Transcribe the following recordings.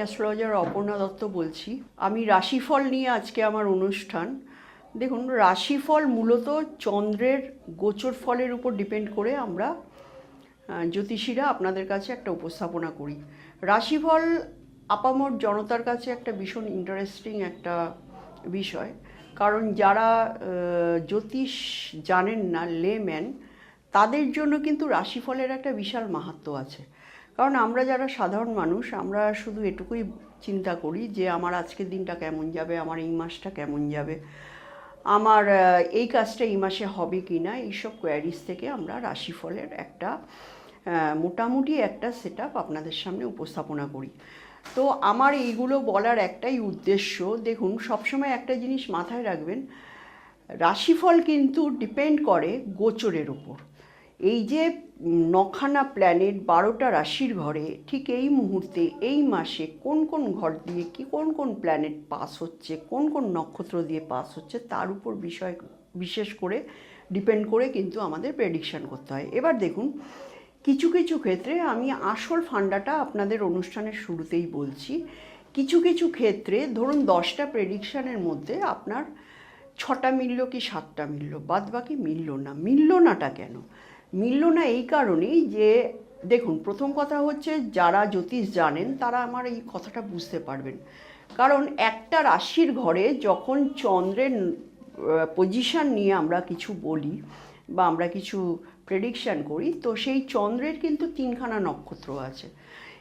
Astrologer Aparna Dutta বলছি। আমি রাশিফল নিয়ে আজকে আমার অনুষ্ঠান। দেখুন, রাশিফল মূলত চন্দ্রের গোচর ফলের উপর ডিপেন্ড করে আমরা জ্যোতিষীরা আপনাদের কাছে একটা উপস্থাপনা করি। রাশিফল আপামর জনতার কাছে একটা ভীষণ ইন্টারেস্টিং একটা বিষয়। কারণ যারা জ্যোতিষ জানেন না লেম্যান তাদের জন্য কিন্তু রাশিফলের একটা বিশাল মাহাত্ম্য আছে। কারণ আমরা যারা সাধারণ মানুষ, আমরা শুধু এটুকুই চিন্তা করি যে আমার আজকের দিনটা কেমন যাবে, আমার এই মাসটা কেমন যাবে, আমার এই কাজটা এই মাসে হবে কি না এইসব কোয়ারিজ থেকে আমরা রাশিফলের একটা মোটামুটি একটা সেট আপনাদের সামনে উপস্থাপনা করি। তো আমার এইগুলো বলার একটাই উদ্দেশ্য, দেখুন, সবসময় একটা জিনিস মাথায় রাখবেন, রাশিফল কিন্তু ডিপেন্ড করে গোচরের ওপর এই যে নখানা প্ল্যানেট বারোটা রাশির ঘরে ঠিক এই মুহূর্তে, এই মাসে কোন কোন ঘর দিয়ে কি, কোন কোন প্ল্যানেট পাস হচ্ছে, কোন কোন নক্ষত্র দিয়ে পাস হচ্ছে, তার উপর বিষয়, বিশেষ করে ডিপেন্ড করে কিন্তু আমাদের প্রেডিকশান করতে হয়। এবার দেখুন, কিছু কিছু ক্ষেত্রে আমি আসল ফান্ডাটা আপনাদের অনুষ্ঠানের শুরুতেই বলছি। কিছু কিছু ক্ষেত্রে ধরুন দশটা প্রেডিকশানের মধ্যে আপনার ছটা মিলল কি সাতটা মিলল? বাদ বাকি মিলল না। মিলল নাটা কেন? মিলল না এই কারণেই যে, দেখুন, প্রথম কথা হচ্ছে যারা জ্যোতিষ জানেন তারা আমার এই কথাটা বুঝতে পারবেন। কারণ একটা রাশির ঘরে যখন চন্দ্রের পজিশন নিয়ে আমরা কিছু বলি বা আমরা কিছু প্রেডিকশান করি, তো সেই চন্দ্রের কিন্তু তিনখানা নক্ষত্র আছে।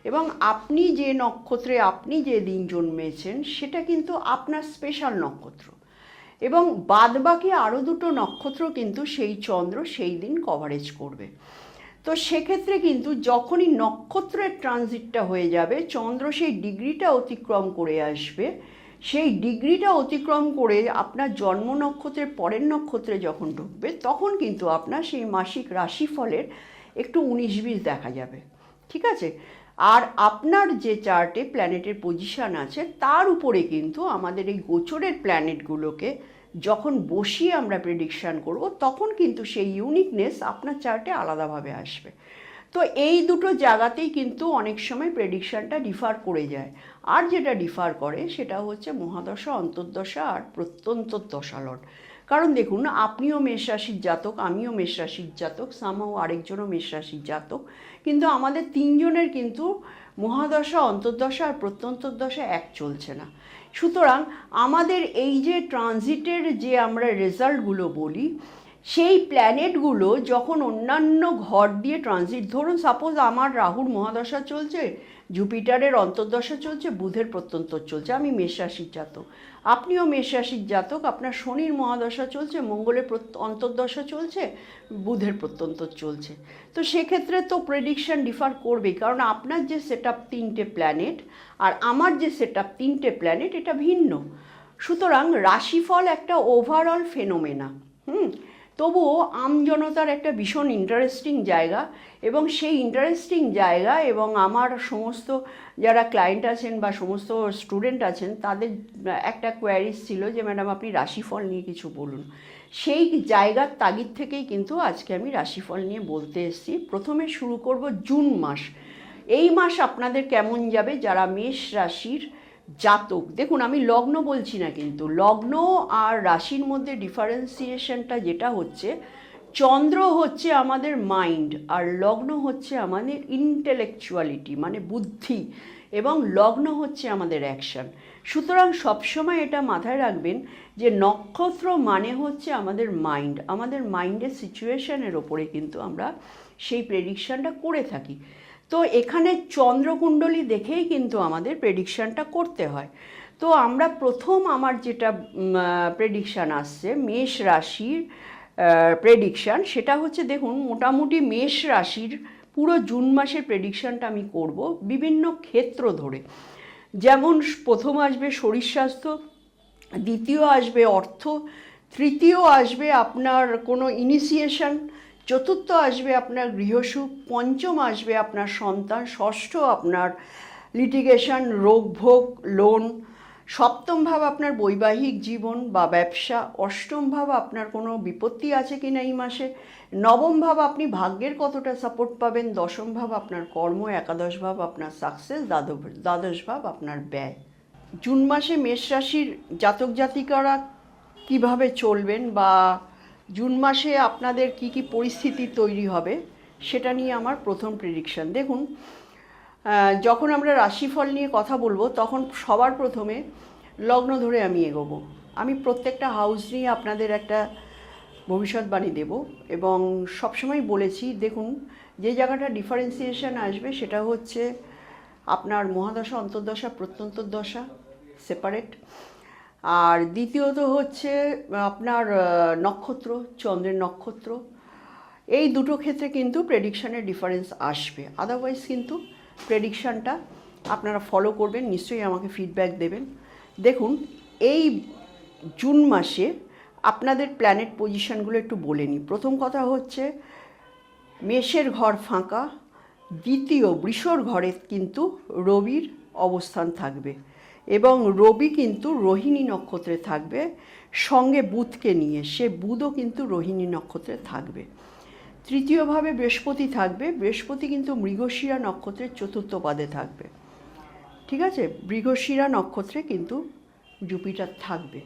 এবং আপনি যে নক্ষত্রে আপনি যে দিন জন্মেছেন, সেটা কিন্তু আপনার স্পেশাল নক্ষত্র। এবং বাদবাকি আরও দুটো নক্ষত্র কিন্তু সেই চন্দ্র সেই দিন কভারেজ করবে। তো সেক্ষেত্রে কিন্তু যখনই নক্ষত্রের ট্রানজিটটা হয়ে যাবে, চন্দ্র সেই ডিগ্রিটা অতিক্রম করে আসবে। সেই ডিগ্রিটা অতিক্রম করে আপনার জন্ম নক্ষত্রের পরের নক্ষত্রে যখন ঢুকবে, তখন কিন্তু আপনার সেই মাসিক রাশিফলের একটু উনিশ বিশ দেখা যাবে। ঠিক আছে? আর আপনার যে চার্টে প্ল্যানেটের পজিশান আছে, তার উপরে কিন্তু আমাদের এই গোচরের প্ল্যানেটগুলোকে যখন বসিয়ে আমরা প্রেডিকশান করব, তখন কিন্তু সেই ইউনিকনেস আপনার চার্টে আলাদাভাবে আসবে। তো এই দুটো জায়গাতেই কিন্তু অনেক সময় প্রেডিকশানটা ডিফার করে যায়। আর যেটা ডিফার করে, সেটা হচ্ছে মহাদশা, অন্তর্দশা আর প্রত্যন্ত দশালট কারণ দেখুন, আপনিও মেষ রাশির জাতক, আমিও মেষ রাশির জাতক সামাও আরেকজনও মেষ রাশির জাতক। কিন্তু আমাদের তিনজনের কিন্তু মহাদশা, অন্তর্দশা আর প্রত্যন্তর্দশা এক চলছে না। সুতরাং আমাদের এই যে ট্রানজিটের যে আমরা রেজাল্টগুলো বলি সেই প্ল্যানেটগুলো যখন অন্যান্য ঘর দিয়ে ট্রানজিট ধরুন সাপোজ আমার রাহুর মহাদশা চলছে, জুপিটারের অন্তর্দশা চলছে, বুধের প্রত্যন্তর চলছে, আমি মেষ রাশির জাতক। আপনিও মেষ রাশির জাতক, আপনার শনির মহাদশা চলছে, মঙ্গলের অন্তর্দশা চলছে, বুধের প্রত্যন্তর চলছে। তো সেক্ষেত্রে তো প্রেডিকশন ডিফার করবেই, কারণ আপনার যে সেট তিনটে প্ল্যানেট আর আমার যে সেট তিনটে প্ল্যানেট এটা ভিন্ন। সুতরাং রাশিফল একটা ওভারঅল ফেনোমেনা হুম? তবুও আমজনতার একটা ভীষণ ইন্টারেস্টিং জায়গা এবং সেই ইন্টারেস্টিং জায়গা এবং আমার সমস্ত যারা ক্লায়েন্ট আছেন বা সমস্ত স্টুডেন্ট আছেন, তাদের একটা কোয়ারিজ ছিল যে ম্যাডাম আপনি রাশিফল নিয়ে কিছু বলুন। সেই জায়গার তাগিদ থেকেই কিন্তু আজকে আমি রাশিফল নিয়ে বলতে এসেছি। প্রথমে শুরু করব জুন মাস। এই মাস আপনাদের কেমন যাবে? যারা মেষ রাশির জাতক। দেখুন, আমি লগ্ন বলছি না কিন্তু, লগ্ন আর রাশির মধ্যে ডিফারেন্সিয়েশনটা যেটা হচ্ছে, চন্দ্র হচ্ছে আমাদের মাইন্ড আর লগ্ন হচ্ছে আমাদের ইন্টেলেকচুয়ালিটি মানে বুদ্ধি এবং লগ্ন হচ্ছে আমাদের অ্যাকশন সুতরাং সবসময় এটা মাথায় রাখবেন যে নক্ষত্র মানে হচ্ছে আমাদের মাইন্ড আমাদের মাইন্ডের সিচুয়েশনের ওপরে কিন্তু আমরা সেই প্রেডিকশানটা করে থাকি। তো এখানে চন্দ্রকুণ্ডলী দেখেই কিন্তু আমাদের প্রেডিকশানটা করতে হয়। তো আমরা প্রথম আমার যেটা প্রেডিকশান আসছে, মেষ রাশির প্রেডিকশান সেটা হচ্ছে দেখুন, মোটামুটি মেষ রাশির পুরো জুন মাসের প্রেডিকশানটা আমি করব বিভিন্ন ক্ষেত্র ধরে। যেমন প্রথম আসবে শরীর স্বাস্থ্য, দ্বিতীয় আসবে অর্থ, তৃতীয় আসবে আপনার কোনো ইনিশিয়েশন চতুর্থ আসবে আপনার গৃহসুখ, পঞ্চম আসবে আপনার সন্তান, ষষ্ঠ আপনার লিটিগেশন রোগভোগ লোন সপ্তম ভাব আপনার বৈবাহিক জীবন বা ব্যবসা, অষ্টম ভাব আপনার কোনো বিপত্তি আছে কি না এই মাসে, নবম ভাব আপনি ভাগ্যের কতটা সাপোর্ট পাবেন, দশম ভাব আপনার কর্ম, একাদশ ভাব আপনার সাকসেস দ্বাদশ ভাব আপনার ব্যয়। জুন মাসে মেষ রাশির জাতক জাতিকারা কীভাবে চলবেন বা জুন মাসে আপনাদের কি কি পরিস্থিতি তৈরি হবে, সেটা নিয়ে আমার প্রথম প্রেডিকশন দেখুন যখন আমরা রাশিফল নিয়ে কথা বলব, তখন সবার প্রথমে লগ্ন ধরে আমি এগোবো। আমি প্রত্যেকটা হাউস নিয়ে আপনাদের একটা ভবিষ্যৎবাণী দেব এবং সবসময় বলেছি, দেখুন, যে জায়গাটা ডিফারেন্সিয়েশন আসবে সেটা হচ্ছে আপনার মহাদশা, অন্তর্দশা প্রত্যন্তর্দশা সেপারেট আর দ্বিতীয়ত হচ্ছে আপনার নক্ষত্র, চন্দ্রের নক্ষত্র। এই দুটো ক্ষেত্রে কিন্তু প্রেডিকশানের ডিফারেন্স আসবে। আদারওয়াইজ কিন্তু প্রেডিকশানটা আপনারা ফলো করবেন, নিশ্চয়ই আমাকে ফিডব্যাক দেবেন। দেখুন, এই জুন মাসে আপনাদের প্ল্যানেট পজিশনগুলো একটু বলে নিই। প্রথম কথা হচ্ছে, মেষের ঘর ফাঁকা, দ্বিতীয় বৃষর ঘরে কিন্তু রবির অবস্থান থাকবে। এবং রবি কিন্তু রোহিণী নক্ষত্রে থাকবে, সঙ্গে বুধকে নিয়ে, সে বুধও কিন্তু রোহিণী নক্ষত্রে থাকবে। তৃতীয়ভাবে বৃহস্পতি থাকবে, বৃহস্পতি কিন্তু মৃগশিরা নক্ষত্রের চতুর্থ পাদে থাকবে। ঠিক আছে? মৃগশিরা নক্ষত্রে কিন্তু জুপিটার থাকবে।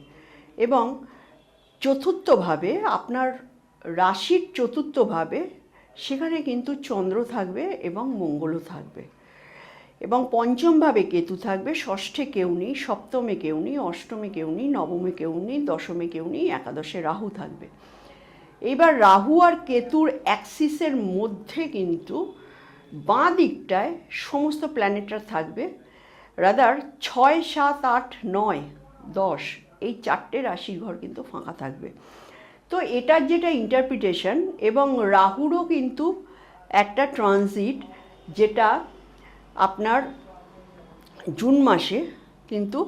এবং চতুর্থভাবে, আপনার রাশির চতুর্থভাবে, সেখানে কিন্তু চন্দ্র থাকবে এবং মঙ্গলও থাকবে। এবং পঞ্চমভাবে কেতু থাকবে, ষষ্ঠে কেউ নেই সপ্তমে কেউ নেই অষ্টমে কেউ নেই নবমে কেউ নেই দশমে কেউ নেই একাদশে রাহু থাকবে। এবার রাহু আর কেতুর অ্যাক্সিসের মধ্যে কিন্তু বাঁ দিকটায় সমস্ত প্ল্যানেটরা থাকবে। রাদার ছয়, সাত, আট, নয়, দশ, এই চারটে রাশির ঘর কিন্তু ফাঁকা থাকবে। তো এটার যেটা ইন্টারপ্রিটেশন এবং রাহুরও কিন্তু একটা ট্রানজিট যেটা আপনার জুন মাসে কিন্তু,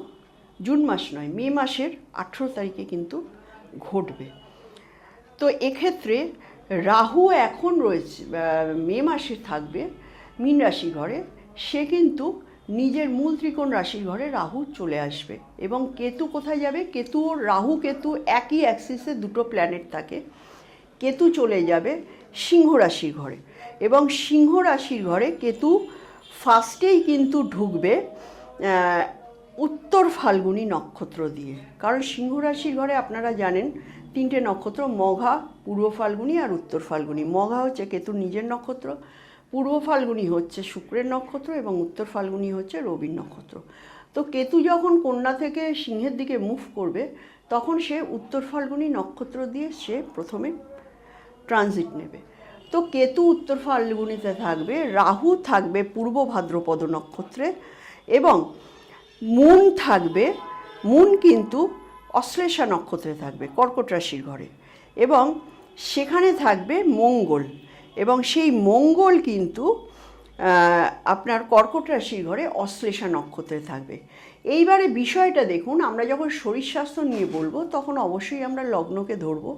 জুন মাস নয়, মে মাসের আঠেরো তারিখে কিন্তু ঘটবে। তো এক্ষেত্রে রাহু এখন রয়েছে মে মাসে থাকবে মীন রাশি ঘরে, সে কিন্তু নিজের মূল ত্রিকোণ রাশির ঘরে রাহু চলে আসবে এবং কেতু কোথায় যাবে? কেতু ও রাহু কেতু একই অ্যাক্সিসে দুটো প্ল্যানেট থাকে। কেতু চলে যাবে সিংহ রাশির ঘরে এবং সিংহ রাশির ঘরে কেতু ফার্স্টেই কিন্তু ঢুকবে উত্তর ফাল্গুনী নক্ষত্র দিয়ে। কারণ সিংহ রাশির ঘরে আপনারা জানেন, তিনটে নক্ষত্র, মঘা, পূর্ব ফাল্গুনী আর উত্তর ফাল্গুনী। মঘা হচ্ছে কেতুর নিজের নক্ষত্র, পূর্ব ফাল্গুনী হচ্ছে শুক্রের নক্ষত্র এবং উত্তর ফাল্গুনী হচ্ছে রবির নক্ষত্র। তো কেতু যখন কন্যা থেকে সিংহের দিকে মুভ করবে, তখন সে উত্তর ফাল্গুনী নক্ষত্র দিয়ে সে প্রথমে ট্রানজিট নেবে। তো কেতু উত্তর ফাল্গুনিতে থাকবে, রাহু থাকবে পূর্ব ভাদ্রপদ নক্ষত্রে এবং মুন থাকবে, মুন কিন্তু অশ্লেষা নক্ষত্রে থাকবে, কর্কট রাশির ঘরে এবং সেখানে থাকবে মঙ্গল এবং সেই মঙ্গল কিন্তু আপনার কর্কট রাশির ঘরে অশ্লেষা নক্ষত্রে থাকবে। এইবারে বিষয়টা দেখুন, আমরা যখন শরীর স্বাস্থ্য নিয়ে বলব, তখন অবশ্যই আমরা লগ্নকে ধরবো।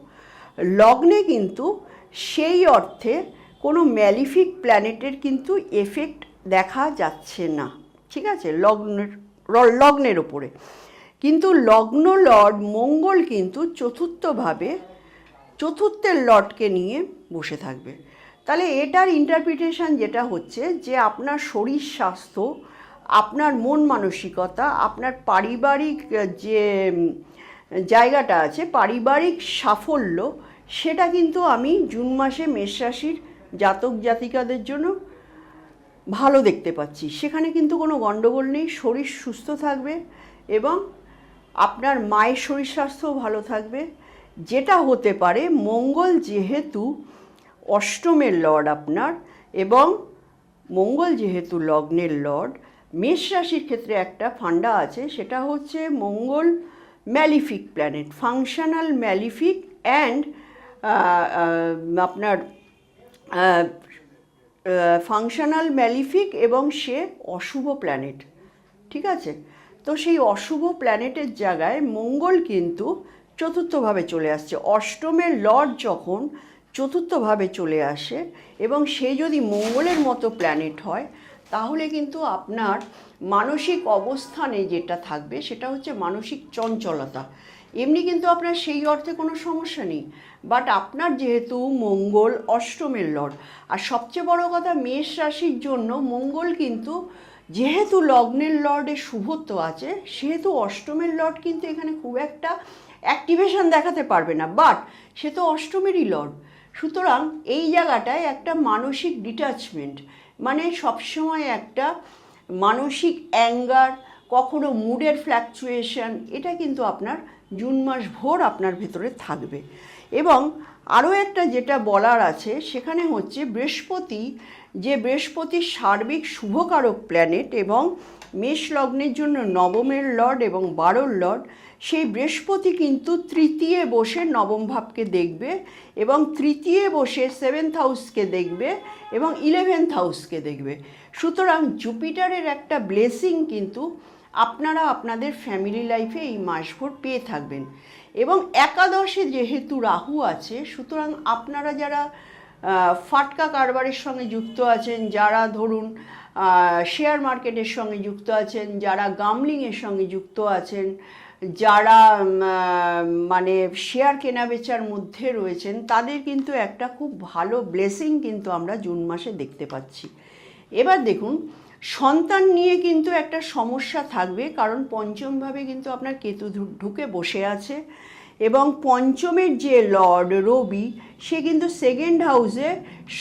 লগ্নে কিন্তু সেই অর্থে কোনো ম্যালিফিক প্ল্যানেটের কিন্তু এফেক্ট দেখা যাচ্ছে না। ঠিক আছে? লগ্নের লগ্নের ওপরে। কিন্তু লগ্ন লর্ড মঙ্গল কিন্তু চতুর্থভাবে চতুর্থের লর্ডকে নিয়ে বসে থাকবে। তাহলে এটার ইন্টারপ্রিটেশন যেটা হচ্ছে যে আপনার শরীর স্বাস্থ্য, আপনার মন মানসিকতা, আপনার পারিবারিক যে জায়গাটা আছে, পারিবারিক সাফল্য সেটা কিন্তু আমি জুন মাসে মেষ রাশির জাতক জাতিকাদের জন্য ভালো দেখতে পাচ্ছি। সেখানে কিন্তু কোনো গণ্ডগোল নেই, শরীর সুস্থ থাকবে এবং আপনার মায়ের শরীর স্বাস্থ্যও ভালো থাকবে। যেটা হতে পারে মঙ্গল যেহেতু অষ্টমের লর্ড আপনার এবং মঙ্গল যেহেতু লগ্নের লর্ড, মেষ রাশির ক্ষেত্রে একটা ফান্ডা আছে, সেটা হচ্ছে Mangal malefic planet, functional malefic and আপনার ফাংশনাল ম্যালিফিক এবং সে অশুভ প্ল্যানেট ঠিক আছে? তো সেই অশুভ প্ল্যানেটের জায়গায় মঙ্গল কিন্তু চতুর্থভাবে চলে আসছে। অষ্টমের লর্ড যখন চতুর্থভাবে চলে আসে এবং সে যদি মঙ্গলের মতো প্ল্যানেট হয়, তাহলে কিন্তু আপনার মানসিক অবস্থানে যেটা থাকবে সেটা হচ্ছে মানসিক চঞ্চলতা। এমনি কিন্তু আপনার সেই অর্থে কোনো সমস্যা নেই। বাট আপনার যেহেতু মঙ্গল অষ্টমের লর্ড আর সবচেয়ে বড় কথা মেষ রাশির জন্য মঙ্গল কিন্তু যেহেতু লগ্নের লর্ডে শুভত্ব আছে, সেহেতু অষ্টমের লর্ড কিন্তু এখানে খুব একটা অ্যাক্টিভেশন দেখাতে পারবে না। বাট সে তো অষ্টমেরই লর্ড সুতরাং এই জায়গাটায় একটা মানসিক ডিটাচমেন্ট মানে সবসময় একটা মানসিক অ্যাঙ্গার কখনো মুডের ফ্ল্যাকচুয়েশন এটা কিন্তু আপনার জুন মাস ভোর আপনার ভেতরে থাকবে। এবং আরও একটা যেটা বলার আছে, সেখানে হচ্ছে বৃহস্পতি, যে বৃহস্পতির সার্বিক শুভকারক প্ল্যানেট এবং মেষ লগ্নের জন্য নবমের লর্ড এবং বারোর লর্ড সেই বৃহস্পতি কিন্তু তৃতীয় বসে নবম ভাবকে দেখবে এবং তৃতীয় বসে সেভেন্থ হাউসকে দেখবে এবং ইলেভেন্থ হাউসকে দেখবে। সুতরাং জুপিটারের একটা ব্লেসিং কিন্তু আপনারা আপনাদের ফ্যামিলি লাইফে এই মাসভর পেয়ে থাকবেন। এবং একাদশে যেহেতু রাহু আছে, সুতরাং আপনারা যারা ফাটকা কারবারের সঙ্গে যুক্ত আছেন, যারা ধরুন শেয়ার মার্কেটের সঙ্গে যুক্ত আছেন, যারা গামলিংয়ের সঙ্গে যুক্ত আছেন, যারা মানে শেয়ার কেনাবেচার মধ্যে রয়েছেন, তাদের কিন্তু একটা খুব ভালো ব্লেসিং কিন্তু আমরা জুন মাসে দেখতে পাচ্ছি। এবার দেখুন সন্তান নিয়ে কিন্তু একটা সমস্যা থাকবে, কারণ পঞ্চমভাবে কিন্তু আপনার কেতু ঢুকে বসে আছে এবং পঞ্চমের যে লর্ড রবি, সে কিন্তু সেকেন্ড হাউসে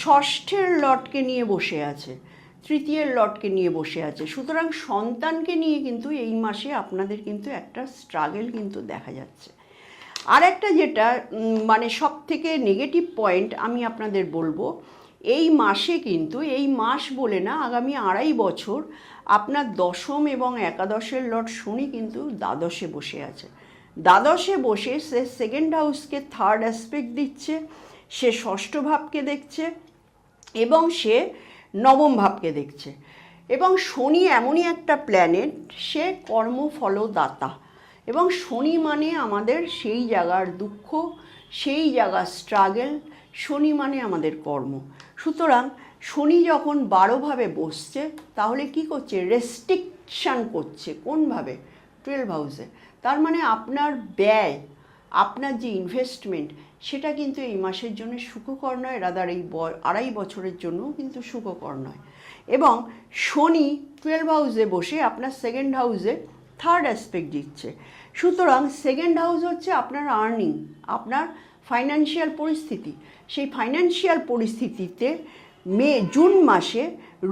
ষষ্ঠের লর্ডকে নিয়ে বসে আছে, তৃতীয়ের লটকে নিয়ে বসে আছে। সুতরাং সন্তানকে নিয়ে কিন্তু এই মাসে আপনাদের কিন্তু একটা স্ট্রাগল কিন্তু দেখা যাচ্ছে। আর একটা যেটা মানে সব থেকে নেগেটিভ পয়েন্ট আমি আপনাদের বলব এই মাসে কিন্তু, এই মাস বলে না, আগামী আড়াই বছর আপনার দশম এবং একাদশের লট শনি কিন্তু দ্বাদশে বসে আছে। দ্বাদশে বসে সে সেকেন্ড হাউসকে থার্ড অ্যাসপেক্ট দিচ্ছে, সে ষষ্ঠ ভাবকে দেখছে এবং সে নবম ভাবকে দেখছে। এবং শনি এমনই একটা প্ল্যানেট সে কর্মফলদাতা। এবং শনি মানে আমাদের সেই জায়গার দুঃখ সেই জায়গা স্ট্রাগেল শনি মানে আমাদের কর্ম। সুতরাং শনি যখন বারোভাবে বসছে, তাহলে কি করছে? রেস্ট্রিকশান করছে। কোনভাবে? টুয়েলভ হাউসে তার মানে আপনার ব্যয়, আপনার যে ইনভেস্টমেন্ট সেটা কিন্তু এই মাসের জন্য সুখকর নয় রাদার এই আড়াই বছরের জন্যও কিন্তু সুখকর নয়। এবং শনি টুয়েলভ হাউসে বসে আপনার সেকেন্ড হাউসে থার্ড অ্যাসপেক্ট দিচ্ছে। সুতরাং সেকেন্ড হাউস হচ্ছে আপনার আর্নিং আপনার ফাইন্যান্সিয়াল পরিস্থিতি। সেই ফাইন্যান্সিয়াল পরিস্থিতিতে মে, জুন মাসে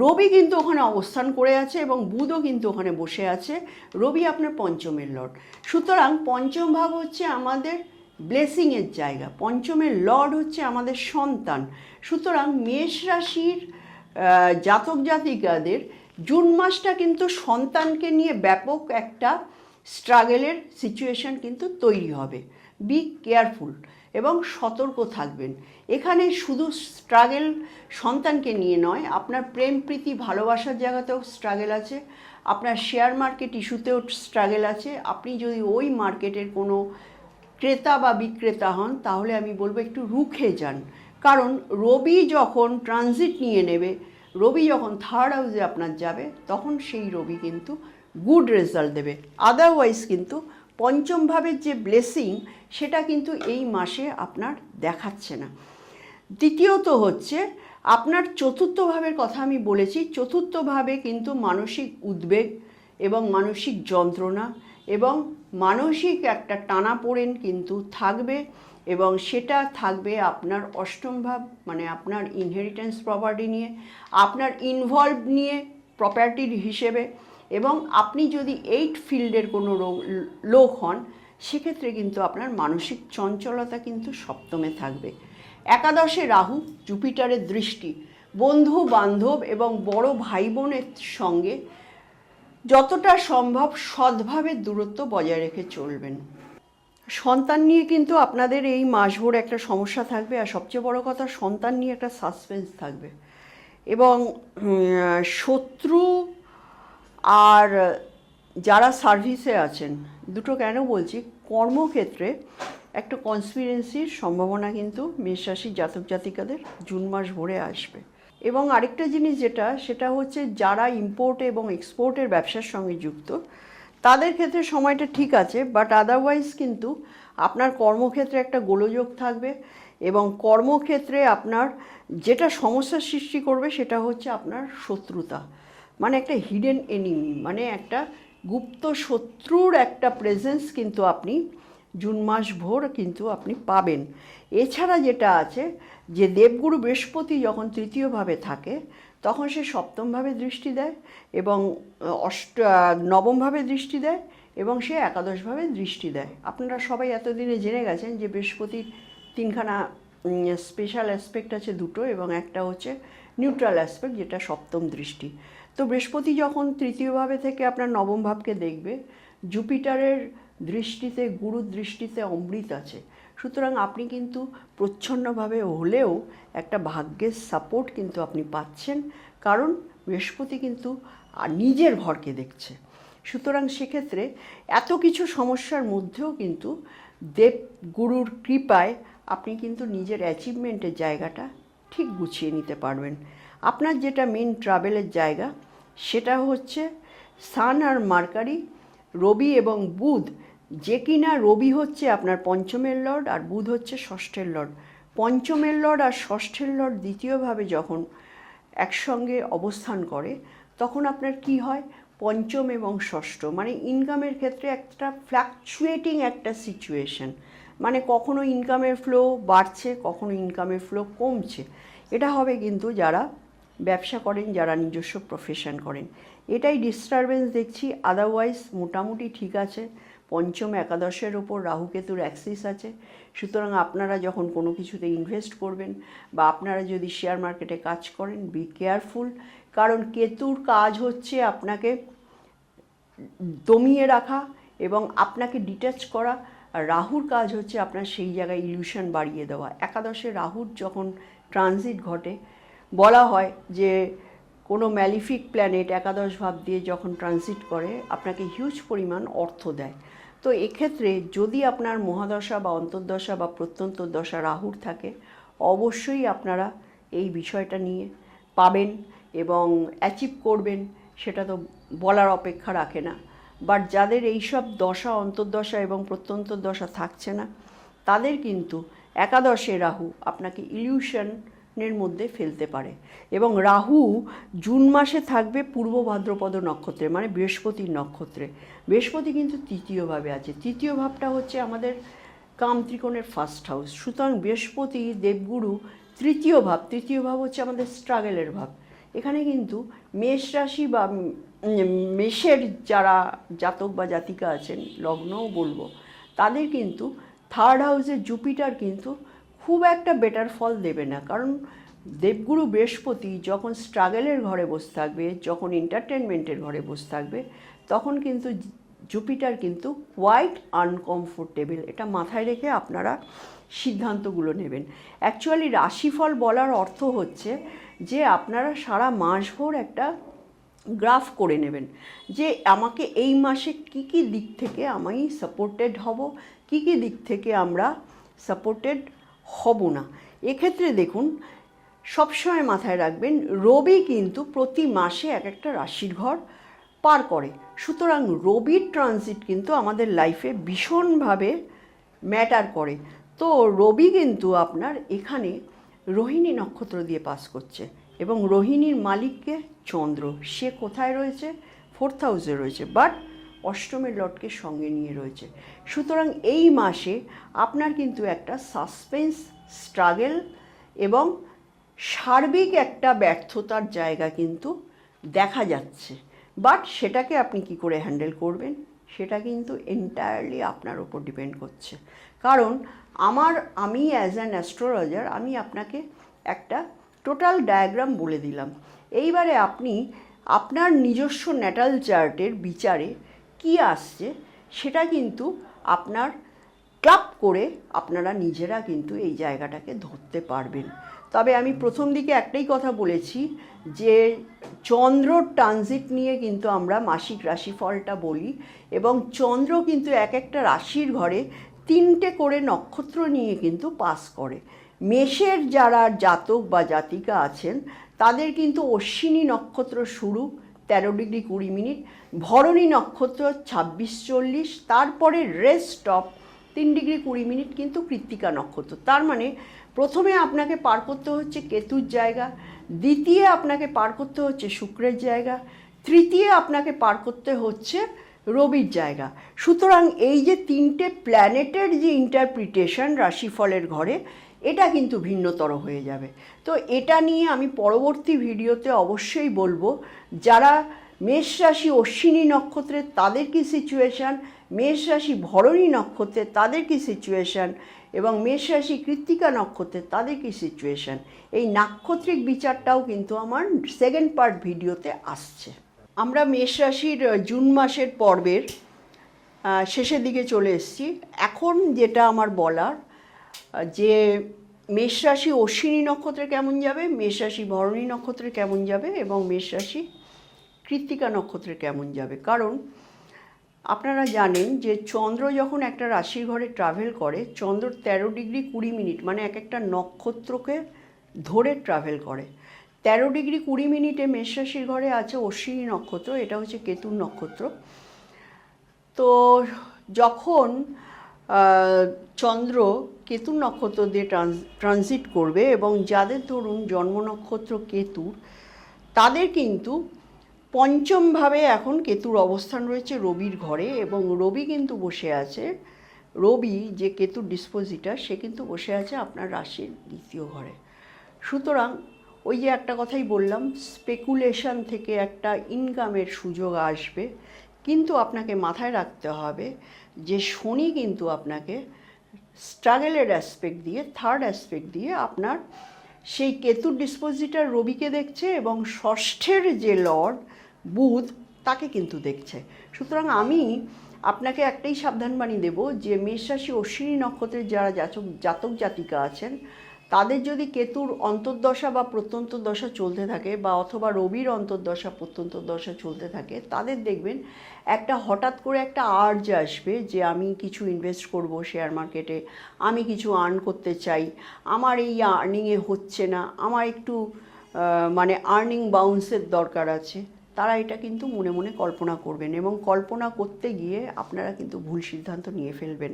রবি কিন্তু ওখানে অবস্থান করে আছে এবং বুধও কিন্তু ওখানে বসে আছে। রবি আপনার পঞ্চমের লর্ড। সুতরাং পঞ্চম ভাব হচ্ছে আমাদের ব্লেসিংয়ের জায়গা, পঞ্চমের লর্ড হচ্ছে আমাদের সন্তান। সুতরাং মেষ রাশির জাতক জাতিকাদের জুন মাসটা কিন্তু সন্তানকে নিয়ে ব্যাপক একটা স্ট্রাগেলের সিচুয়েশন কিন্তু তৈরি হবে। বি কেয়ারফুল এবং সতর্ক থাকবেন। এখানে শুধু স্ট্রাগেল সন্তানকে নিয়ে নয়, আপনার প্রেম, প্রীতি, ভালোবাসার জায়গাতেও স্ট্রাগেল আছে, আপনার শেয়ার মার্কেট ইস্যুতেও স্ট্রাগেল আছে। আপনি যদি ওই মার্কেটের কোনো ক্রেতা বা বিক্রেতা হন, তাহলে আমি বলব একটু রুখে যান। কারণ রবি যখন ট্রানজিট নিয়ে নেবে, রবি যখন থার্ড হাউসে আপনার যাবে, তখন সেই রবি কিন্তু গুড রেজাল্ট দেবে। আদারওয়াইজ কিন্তু পঞ্চম ভাবের যে ব্লেসিং সেটা কিন্তু এই মাসে আপনার দেখাচ্ছে না। দ্বিতীয়ত হচ্ছে, আপনার চতুর্থ ভাবের কথা আমি বলেছি, চতুর্থ ভাবে কিন্তু মানসিক উদ্বেগ এবং মানসিক যন্ত্রণা এবং মানসিক একটা টানাপোড়েন কিন্তু থাকবে এবং সেটা থাকবে আপনার অষ্টম মানে আপনার ইনহেরিটেন্স প্রপার্টি নিয়ে, আপনার ইনভলভ নিয়ে প্রপার্টির হিসেবে। এবং আপনি যদি এইট ফিল্ডের কোনো রো- লোক হন, সেক্ষেত্রে কিন্তু আপনার মানসিক চঞ্চলতা কিন্তু সপ্তমে থাকবে। একাদশে রাহু, জুপিটারের দৃষ্টি। বন্ধু বান্ধব এবং বড় ভাই বোনের সঙ্গে যতটা সম্ভব সদ্ভাবে দূরত্ব বজায় রেখে চলবেন। সন্তান নিয়ে কিন্তু আপনাদের এই মাসভর একটা সমস্যা থাকবে, আর সবচেয়ে বড় কথা, সন্তান নিয়ে একটা সাসপেন্স থাকবে। এবং শত্রু আর যারা সার্ভিসে আছেন, দুটো কেন বলছি, কর্মক্ষেত্রে একটা কনসপিরেন্সির সম্ভাবনা কিন্তু মেষ রাশির জাতক জাতিকাদের জুন মাস ভরে আসবে। এবং আরেকটা জিনিস যেটা, সেটা হচ্ছে যারা ইম্পোর্ট এবং এক্সপোর্টের ব্যবসার সঙ্গে যুক্ত, তাদের ক্ষেত্রে সময়টা ঠিক আছে বাট আদারওয়াইজ কিন্তু আপনার কর্মক্ষেত্রে একটা গোলযোগ থাকবে এবং কর্মক্ষেত্রে আপনার যেটা সমস্যার সৃষ্টি করবে, সেটা হচ্ছে আপনার শত্রুতা। মানে একটা হিডেন এনিমি মানে একটা গুপ্ত শত্রুর একটা প্রেজেন্স কিন্তু আপনি জুন মাস ভোর কিন্তু আপনি পাবেন। এছাড়া যেটা আছে যে দেবগুরু বৃহস্পতি যখন তৃতীয়ভাবে থাকে, তখন সে সপ্তমভাবে দৃষ্টি দেয় এবং অষ্ট নবমভাবে দৃষ্টি দেয় এবং সে একাদশভাবে দৃষ্টি দেয়। আপনারা সবাই এতদিনে জেনে গেছেন যে বৃহস্পতির তিনখানা স্পেশাল অ্যাসপেক্ট আছে দুটো এবং একটা হচ্ছে নিউট্রাল অ্যাসপেক্ট যেটা সপ্তম দৃষ্টি। তো বৃহস্পতি যখন তৃতীয়ভাবে থেকে আপনার নবম ভাবকে দেখবে, জুপিটারের দৃষ্টিতে, গুরুর দৃষ্টিতে অমৃত আছে। সুতরাং আপনি কিন্তু প্রচ্ছন্নভাবে হলেও একটা ভাগ্যের সাপোর্ট কিন্তু আপনি পাচ্ছেন, কারণ বৃহস্পতি কিন্তু নিজের ঘরকে দেখছে। সুতরাং সেক্ষেত্রে এত কিছু সমস্যার মধ্যেও কিন্তু দেব গুরুর কৃপায় আপনি কিন্তু নিজের অ্যাচিভমেন্টের জায়গাটা ঠিক গুছিয়ে নিতে পারবেন। আপনার যেটা মেন ট্রাভেলের জায়গা, সেটা হচ্ছে সান আর মার্কারি, রবি এবং বুধ। যে কিনা রবি হচ্ছে আপনার পঞ্চমের লর্ড আর বুধ হচ্ছে ষষ্ঠের লর্ড। পঞ্চমের লর্ড আর ষষ্ঠের লর্ড দ্বিতীয়ভাবে যখন একসঙ্গে অবস্থান করে, তখন আপনার কি হয়? পঞ্চম এবং ষষ্ঠ। মানে ইনকামের ক্ষেত্রে একটা ফ্ল্যাকচুয়েটিং একটা সিচুয়েশন মানে কখনো ইনকামের ফ্লো বাড়ছে, কখনো ইনকামের ফ্লো কমছে। এটা হবে কিন্তু যারা ব্যবসা করেন, যারা নিজস্ব প্রফেশন করেন। এটাই ডিস্টারবেন্স দেখছি। আদারওয়াইজ মোটামুটি ঠিক আছে। পঞ্চম একাদশের ওপর রাহুকেতুর অ্যাক্সিস আছে। সুতরাং আপনারা যখন কোনো কিছুতে ইনভেস্ট করবেন বা আপনারা যদি শেয়ার মার্কেটে কাজ করেন বি কেয়ারফুল কারণ কেতুর কাজ হচ্ছে আপনাকে দমিয়ে রাখা এবং আপনাকে ডিট্যাচ করা। আর রাহুর কাজ হচ্ছে আপনার সেই জায়গায় ইলিউশন বাড়িয়ে দেওয়া। একাদশে রাহুর যখন ট্রানজিট ঘটে বলা হয় যে কোনো ম্যালিফিক প্ল্যানেট একাদশ ভাব দিয়ে যখন ট্রানজিট করে, আপনাকে হিউজ পরিমাণ অর্থ দেয়। তো এক্ষেত্রে যদি আপনার মহাদশা বা অন্তর্দশা বা প্রত্যন্ত দশা রাহুর থাকে, অবশ্যই আপনারা এই বিষয়টা নিয়ে পাবেন এবং অ্যাচিভ করবেন, সেটা তো বলার অপেক্ষা রাখে না। বাট যাদের এইসব দশা, অন্তর্দশা এবং প্রত্যন্ত দশা থাকছে না, তাদের কিন্তু একাদশে রাহু আপনাকে ইলিউশনের মধ্যে ফেলতে পারে। এবং রাহু জুন মাসে থাকবে পূর্ব ভাদ্রপদ নক্ষত্রে মানে বৃহস্পতির নক্ষত্রে। বৃহস্পতি কিন্তু তৃতীয়ভাবে আছে। তৃতীয় ভাবটা হচ্ছে আমাদের কাম ত্রিকোণের ফার্স্ট হাউস সুতরাং বৃহস্পতি, দেবগুরু তৃতীয় ভাব। তৃতীয় ভাব হচ্ছে আমাদের স্ট্রাগলের ভাব। এখানে কিন্তু মেষ রাশি বা মেষের যারা জাতক বা জাতিকা আছেন, লগ্নও বলব, তাদের কিন্তু থার্ড হাউসের জুপিটার কিন্তু খুব একটা বেটার ফল দেবে না। কারণ দেবগুরু বৃহস্পতি যখন স্ট্রাগলের ঘরে বসে থাকবে, যখন এন্টারটেনমেন্টের ঘরে বসে থাকবে, তখন কিন্তু জুপিটার কিন্তু কোয়াইট আনকমফোর্টেবল এটা মাথায় রেখে আপনারা সিদ্ধান্তগুলো নেবেন। অ্যাকচুয়ালি রাশিফল বলার অর্থ হচ্ছে যে আপনারা সারা মাসভর একটা গ্রাফ করে নেবেন যে আমাকে এই মাসে কি কি দিক থেকে আমি সাপোর্টেড হব, কি কি দিক থেকে আমরা সাপোর্টেড হব না। এক্ষেত্রে দেখুন, সবসময় মাথায় রাখবেন, রবি কিন্তু প্রতি মাসে এক একটা রাশির ঘর পার করে। সুতরাং রবির ট্রানজিট কিন্তু আমাদের লাইফে ভীষণভাবে ম্যাটার করে। তো রবি কিন্তু আপনার এখানে রোহিণী নক্ষত্র দিয়ে পাস করছে এবং রোহিণীর মালিককে চন্দ্র। সে কোথায় রয়েছে? ফোর্থ হাউসে রয়েছে। বাট অষ্টমের লটকে সঙ্গে নিয়ে রয়েছে। সুতরাং এই মাসে আপনার কিন্তু একটা সাসপেন্স স্ট্রাগেল এবং সার্বিক একটা ব্যর্থতার জায়গা কিন্তু দেখা যাচ্ছে। বাট সেটাকে আপনি কি করে হ্যান্ডেল করবেন? সেটা কিন্তু এন্টায়ারলি আপনার ওপর ডিপেন্ড করছে। কারণ আমার, আমি অ্যাজ অ্যান অ্যাস্ট্রোলজার আমি আপনাকে একটা টোটাল ডায়াগ্রাম বলে দিলাম। এইবারে আপনি আপনার নিজস্ব ন্যাটাল চার্টের বিচারে কি আসছে সেটা কিন্তু আপনার ক্লাব করে আপনারা নিজেরা কিন্তু এই জায়গাটাকে ধরতে পারবেন। তবে আমি প্রথম দিকে একটাই কথা বলেছি যে চন্দ্র ট্রানজিট নিয়ে কিন্তু আমরা মাসিক রাশিফলটা বলি এবং চন্দ্র কিন্তু এক একটা রাশির ঘরে তিনটে করে নক্ষত্র নিয়ে কিন্তু পাস করে। মেষের যারা জাতক বা জাতিকা আছেন, তাদের কিন্তু অশ্বিনী নক্ষত্র শুরু তেরো ডিগ্রি কুড়ি মিনিট, ভরণী নক্ষত্র ছাব্বিশ চল্লিশ, তারপরে রেস্ট অফ তিন ডিগ্রি কুড়ি মিনিট কিন্তু কৃত্তিকা নক্ষত্র। তার মানে প্রথমে আপনাকে পার করতে হচ্ছে কেতুর জায়গা, দ্বিতীয় আপনাকে পার করতে হচ্ছে শুক্রের জায়গা, তৃতীয় আপনাকে পার করতে হচ্ছে রবির জায়গা। সুতরাং এই যে তিনটে প্ল্যানেটের যে ইন্টারপ্রিটেশন রাশিফলের ঘরে এটা কিন্তু ভিন্নতর হয়ে যাবে। তো এটা নিয়ে আমি পরবর্তী ভিডিওতে অবশ্যই বলব, যারা মেষ রাশি অশ্বিনী নক্ষত্রের তাদের কি সিচুয়েশান মেষ রাশি ভরণী নক্ষত্রের তাদের কি সিচুয়েশান এবং মেষ রাশি কৃত্তিকা নক্ষত্রের তাদের কি সিচুয়েশান এই নাক্ষত্রিক বিচারটাও কিন্তু আমার সেকেন্ড পার্ট ভিডিওতে আসছে। আমরা মেষ রাশির জুন মাসের পর্বের শেষের দিকে চলে এসেছি। এখন যেটা আমার বলার যে মেষ রাশি অশ্বিনী নক্ষত্রে কেমন যাবে, মেষ রাশি ভরণী নক্ষত্রে কেমন যাবে এবং মেষ রাশি কৃত্তিকা নক্ষত্রে কেমন যাবে। কারণ আপনারা জানেন যে চন্দ্র যখন একটা রাশির ঘরে ট্রাভেল করে, চন্দ্র তেরো ডিগ্রি কুড়ি মিনিট মানে এক একটা নক্ষত্রকে ধরে ট্রাভেল করে। তেরো ডিগ্রি কুড়ি মিনিটে মেষ রাশির ঘরে আছে অশ্বিনী নক্ষত্র, এটা হচ্ছে কেতুর নক্ষত্র। তো যখন চন্দ্র কেতু নক্ষত্র দিয়ে ট্রানজিট করবে এবং যাদের ধরুন জন্ম নক্ষত্র কেতুর তাদের কিন্তু পঞ্চমভাবে এখন কেতুর অবস্থান রয়েছে রবির ঘরে এবং রবি কিন্তু বসে আছে, রবি যে কেতুর ডিসপোজিটার সে কিন্তু বসে আছে আপনার রাশির দ্বিতীয় ঘরে। সুতরাং ওই যে একটা কথাই বললাম স্পেকুলেশন থেকে একটা ইনকামের সুযোগ আসবে, কিন্তু আপনাকে মাথায় রাখতে হবে যে শনি কিন্তু আপনাকে স্ট্রাগেলের অ্যাসপেক্ট দিয়ে থার্ড অ্যাসপেক্ট দিয়ে আপনার সেই কেতুর ডিসপোজিটার রবিকে দেখছে এবং ষষ্ঠের যে লর্ড বুধ তাকে কিন্তু দেখছে। সুতরাং আমি আপনাকে একটাই সাবধানবাণী দেব যে মেষ রাশি অশ্বিনী নক্ষত্রের যারা জাতক জাতক জাতিকা আছেন তাদের যদি কেতুর অন্তর্দশা বা প্রত্যন্ত দশা চলতে থাকে বা অথবা রবির অন্তর্দশা প্রত্যন্ত দশা চলতে থাকে, তাদের দেখবেন একটা হঠাৎ করে একটা আর্জ আসবে যে আমি কিছু ইনভেস্ট করব শেয়ার মার্কেটে আমি কিছু আর্ন করতে চাই, আমার এই আর্নিংয়ে হচ্ছে না, আমার একটু মানে আর্নিং বাউন্সের দরকার আছে। তারা এটা কিন্তু মনে মনে কল্পনা করবেন এবং কল্পনা করতে গিয়ে আপনারা কিন্তু ভুল সিদ্ধান্ত নিয়ে ফেলবেন।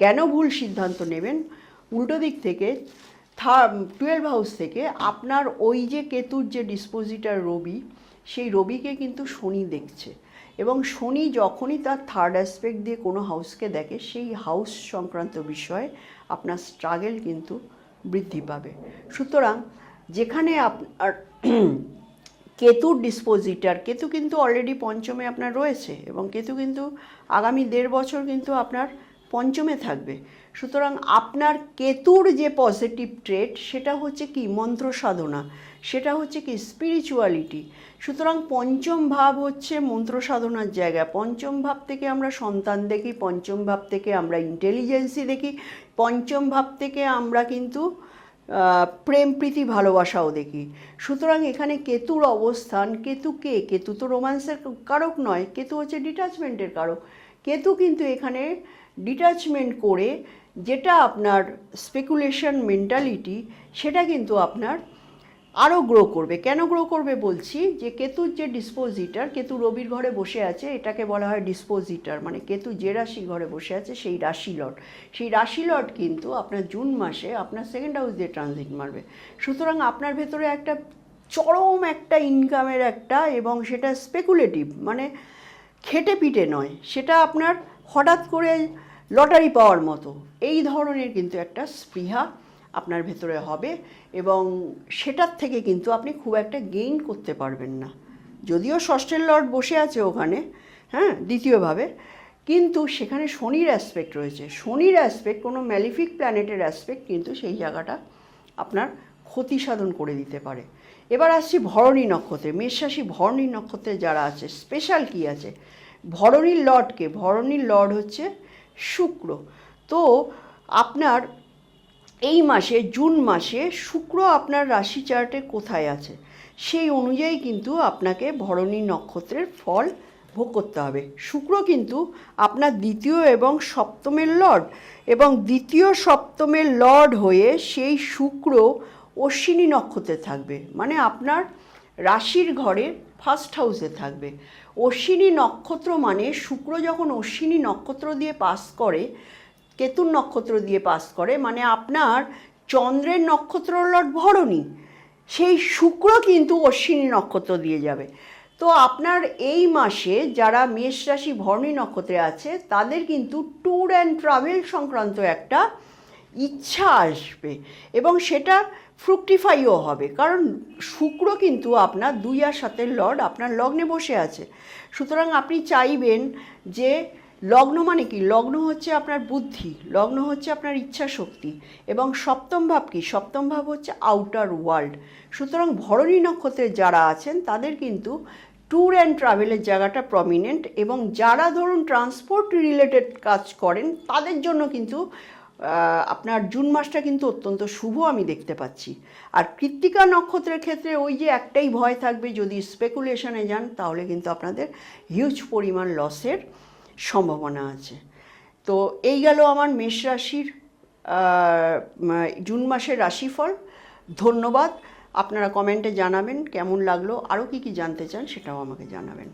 কেন ভুল সিদ্ধান্ত নেবেন? উল্টো দিক থেকে টুয়েলভ হাউস থেকে আপনার ওই যে কেতুর যে ডিসপোজিটার রবি, সেই রবিকে কিন্তু শনি দেখছে। এবং শনি যখনই তার থার্ড অ্যাসপেক্ট দিয়ে কোনো হাউসকে দেখে, সেই হাউস সংক্রান্ত বিষয়ে আপনার স্ট্রাগেল কিন্তু বৃদ্ধি পাবে। সুতরাং যেখানে আপনার কেতুর ডিসপোজিটার কেতু কিন্তু অলরেডি পঞ্চমে আপনার রয়েছে এবং কেতু কিন্তু আগামী দেড় বছর কিন্তু আপনার পঞ্চমে থাকবে। সুতরাং আপনার কেতুর যে পজিটিভ ট্রেড সেটা হচ্ছে কি? মন্ত্র সাধনা। সেটা হচ্ছে কি? স্পিরিচুয়ালিটি সুতরাং পঞ্চম ভাব হচ্ছে মন্ত্র সাধনার জায়গা। পঞ্চম ভাব থেকে আমরা সন্তান দেখি, পঞ্চম ভাব থেকে আমরা ইন্টেলিজেন্সি দেখি, পঞ্চম ভাব থেকে আমরা কিন্তু প্রেম প্রীতি ভালোবাসাও দেখি। সুতরাং এখানে কেতুর অবস্থান, কেতু কে? কেতু তো রোম্যান্সের কারক নয়, কেতু হচ্ছে ডিটাচমেন্টের কারক। কেতু কিন্তু এখানে ডিটাচমেন্ট করে যেটা আপনার স্পেকুলেশন মেন্টালিটি সেটা কিন্তু আপনার আরও গ্রো করবে। কেন গ্রো করবে বলছি? যে কেতুর যে ডিসপোজিটার কেতু রবির ঘরে বসে আছে, এটাকে বলা হয় ডিসপোজিটার মানে কেতু যে রাশি ঘরে বসে আছে, সেই রাশি লট সেই রাশি লট কিন্তু আপনার জুন মাসে আপনার সেকেন্ড হাউস দিয়ে ট্রানজিট মারবে। সুতরাং আপনার ভেতরে একটা চরম একটা ইনকামের একটা এবং সেটা স্পেকুলেটিভ মানে খেটে পিটে নয়। সেটা আপনার হঠাৎ করে লটারি পাওয়ার মতো। এই ধরনের কিন্তু একটা স্পৃহা আপনার ভেতরে হবে এবং সেটার থেকে কিন্তু আপনি খুব একটা গেইন করতে পারবেন না। যদিও ষষ্ঠের লর্ড বসে আছে ওখানে হ্যাঁ দ্বিতীয়ভাবে। কিন্তু সেখানে শনির অ্যাসপেক্ট রয়েছে। শনির অ্যাসপেক্ট কোনো ম্যালিফিক প্ল্যানেটের অ্যাসপেক্ট কিন্তু সেই জায়গাটা আপনার ক্ষতি সাধন করে দিতে পারে। এবার আসছি ভরণী নক্ষত্রে। মেষরাশি ভরণী নক্ষত্রে যারা আছে স্পেশাল কি আছে? ভরণীর লর্ডকে, ভরণীর লর্ড হচ্ছে শুক্র। তো আপনার এই মাসে, জুন মাসে শুক্র আপনার রাশি চার্টে কোথায় আছে? সেই অনুযায়ী কিন্তু আপনাকে ভরণী নক্ষত্রের ফল ভোগ করতে হবে। শুক্র কিন্তু আপনার দ্বিতীয় এবং সপ্তমের লর্ড এবং দ্বিতীয় সপ্তমের লর্ড হয়ে সেই শুক্র অশ্বিনী নক্ষত্রে থাকবে। মানে আপনার রাশির ঘরে ফার্স্ট হাউসে থাকবে। অশ্বিনী নক্ষত্র মানে শুক্র যখন অশ্বিনী নক্ষত্র দিয়ে পাস করে, কেতুর নক্ষত্র দিয়ে পাস করে মানে আপনার চন্দ্রের নক্ষত্র লট ভরণী, সেই শুক্র কিন্তু অশ্বিনী নক্ষত্র দিয়ে যাবে। তো আপনার এই মাসে যারা মেষ রাশি ভরণী নক্ষত্রে আছে, তাদের কিন্তু ট্যুর অ্যান্ড ট্রাভেল সংক্রান্ত একটা ইচ্ছা আসবে এবং সেটা ফ্রুক্টিফাইও হবে। কারণ শুক্র কিন্তু আপনার দুই আর সাতের লর্ড আপনার লগ্নে বসে আছে। সুতরাং আপনি চাইবেন যে লগ্ন মানে কি? লগ্ন হচ্ছে আপনার বুদ্ধি, লগ্ন হচ্ছে আপনার ইচ্ছা শক্তি এবং সপ্তম ভাব কি? সপ্তম ভাব হচ্ছে আউটার ওয়ার্ল্ড সুতরাং ভরণী নক্ষত্রে যারা আছেন, তাদের কিন্তু ট্যুর অ্যান্ড ট্রাভেলের জায়গাটা প্রমিনেন্ট এবং যারা ধরুন ট্রান্সপোর্ট রিলেটেড কাজ করেন, তাদের জন্য কিন্তু আপনার জুন মাসটা কিন্তু অত্যন্ত শুভ আমি দেখতে পাচ্ছি। আর কৃত্তিকা নক্ষত্রের ক্ষেত্রে ওই যে একটাই ভয় থাকবে, যদি স্পেকুলেশনে যান, তাহলে কিন্তু আপনাদের হিউজ পরিমাণ লসের সম্ভাবনা আছে। তো এই গেল আমার মেষ রাশির জুন মাসের রাশিফল। ধন্যবাদ। আপনারা কমেন্টে জানাবেন, কেমন লাগল আরও কী কী জানতে চান সেটাও আমাকে জানাবেন।